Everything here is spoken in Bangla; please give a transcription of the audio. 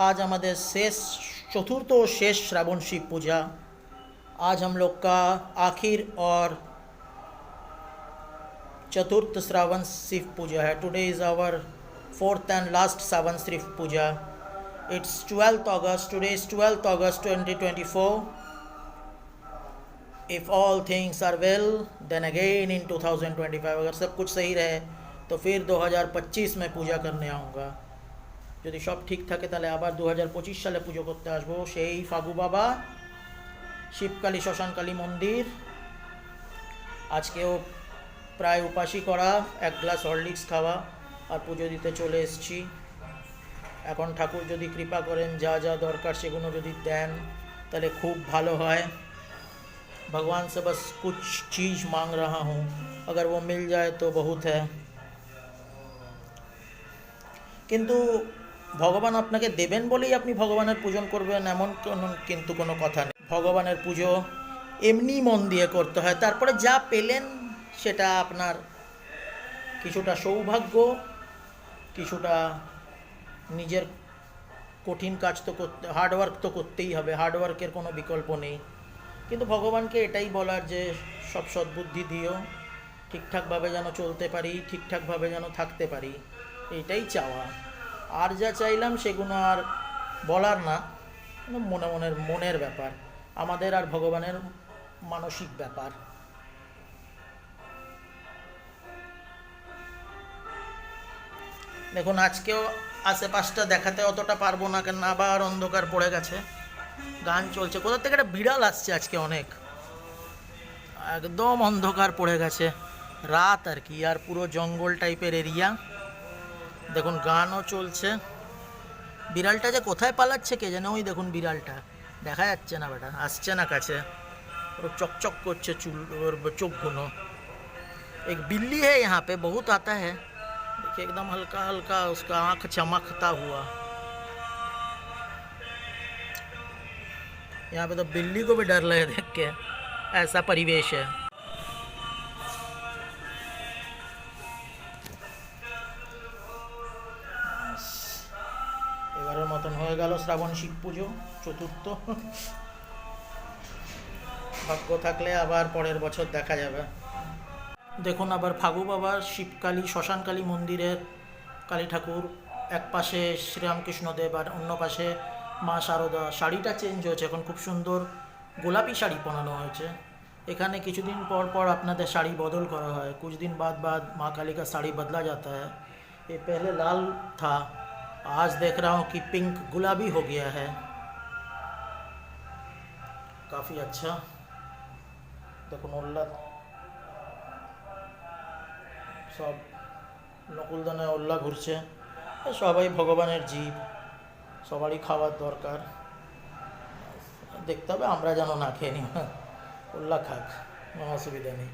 आज हमारे शेष, चतुर्थ और शेष श्रावण शिव पूजा। आज हम लोग का आखिर और चतुर्थ श्रावण शिव पूजा है। Today is our fourth and last Shravan Shiv Puja. It's twelfth August today is twelfth August twenty twenty four if all things are well then again in two thousand twenty five अगर सब कुछ सही रहे तो फिर 2025 में पूजा करने आऊँगा। যদি সব ঠিক থাকে তাহলে আবার দু হাজার পঁচিশ সালে পুজো করতে আসবো সেই ফাগু বাবা শিবকালী শ্মশানকালী মন্দির আজকেও প্রায় উপাসী করা এক গ্লাস হরলিক্স খাওয়া আর পুজো দিতে চলে এসেছি এখন ঠাকুর যদি কৃপা করেন যা যা দরকার সেগুলো যদি দেন তাহলে খুব ভালো হয় भगवान से बस कुछ चीज़ मांग रहा हूँ अगर वो मिल जाए तो बहुत है কিন্তু ভগবান আপনাকে দেবেন বলেই আপনি ভগবানের পূজন করবেন, এমন কোনো, কিন্তু কোনো কথা নেই। ভগবানের পুজো এমনি মন দিয়ে করতে হয়। তারপরে যা পেলেন, সেটা আপনার কিছুটা সৌভাগ্য, কিছুটা নিজের কঠিন কাজ তো করতে হার্ডওয়ার্ক তো করতেই হবে হার্ডওয়ার্কের কোনো বিকল্প নেই। কিন্তু ভগবানকে এটাই বলার যে, সব সদ্বুদ্ধি দিও, ঠিকঠাকভাবে যেন চলতে পারি, ঠিকঠাকভাবে যেন থাকতে পারি, এইটাই চাওয়া। আর যা চাইলাম সেগুলো আর বলার না। মনে মনের মনের ব্যাপার। আমাদের আর ভগবানের মানসিক ব্যাপার। দেখুন, আজকেও আশেপাশটা দেখাতে অতটা পারব না কেন আবার অন্ধকার পড়ে গেছে। গান চলছে। কোথা থেকে একটা বিড়াল আসছে আজকে অনেক। একদম অন্ধকার পড়ে গেছে। রাত আর কি, আর পুরো জঙ্গল টাইপের এরিয়া দেখুন গানও চলছে বিড়ালটা যে কোথায় পালাচ্ছে কে জানে ওই দেখুন বিড়ালটা দেখা যাচ্ছে না বেটা আসছে না কাছে ওর চকচক করছে চুল ওর চোখগুলো एक बिल्ली है यहाँ पे बहुत आता है देखिए एकदम हल्का हल्का उसका आँख चमकता हुआ यहाँ पे तो बिल्ली को भी डर लगे देख के ऐसा परिवेश है এবারের মতন হয়ে গেল শ্রাবণ শিব পুজো চতুর্থ ভাগ্য থাকলে আবার পরের বছর দেখা যাবে দেখুন আবার ফাগু বাবার শিবকালী শ্মশানকালী মন্দিরের কালী ঠাকুর এক পাশে শ্রীরামকৃষ্ণদেব আর অন্য পাশে মা শারদা শাড়িটা চেঞ্জ হয়েছে এখন খুব সুন্দর গোলাপি শাড়ি পরানো হয়েছে এখানে কিছুদিন পর পর আপনাদের শাড়ি বদল করা হয় कुछ दिन बाद बाद माँ काली का साड़ी बदला जाता है ये पहले लाल था आज देख रहा हूँ कि पिंक गुलाबी हो गया है काफ़ी अच्छा দেখুন ওল্লা সব নকুলদানে ওল্লা ঘুরছে এ সবাই ভগবানের জীব সবারই খাওয়ার দরকার দেখতে হবে আমরা যেন না খেয়ে নিই ওল্লা খাক কোনো অসুবিধা নেই